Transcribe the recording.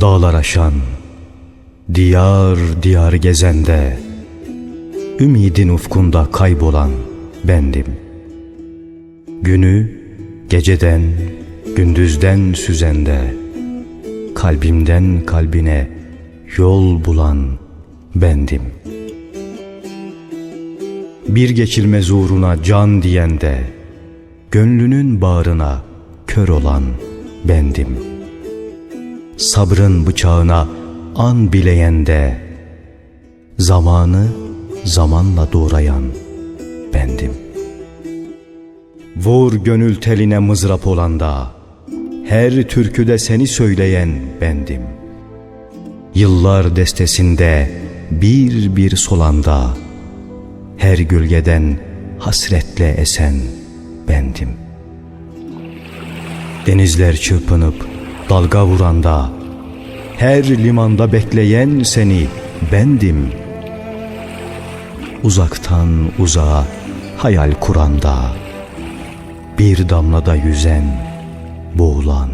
Dağlar aşan, diyar diyar gezende, Ümidin ufkunda kaybolan bendim. Günü geceden, gündüzden süzende, Kalbimden kalbine yol bulan bendim. Bir geçilmez uğruna can diyende, Gönlünün bağrına kör olan bendim. Sabrın bıçağına an bileyende, Zamanı zamanla doğrayan bendim. Vur gönül teline mızrap olanda, her türküde seni söyleyen bendim. Yıllar destesinde bir bir solanda, her gölgeden hasretle esen bendim. Denizler çırpınıp dalga vuranda, her limanda bekleyen seni bendim. Uzaktan uzağa hayal kuranda, bir damlada yüzen, boğulan.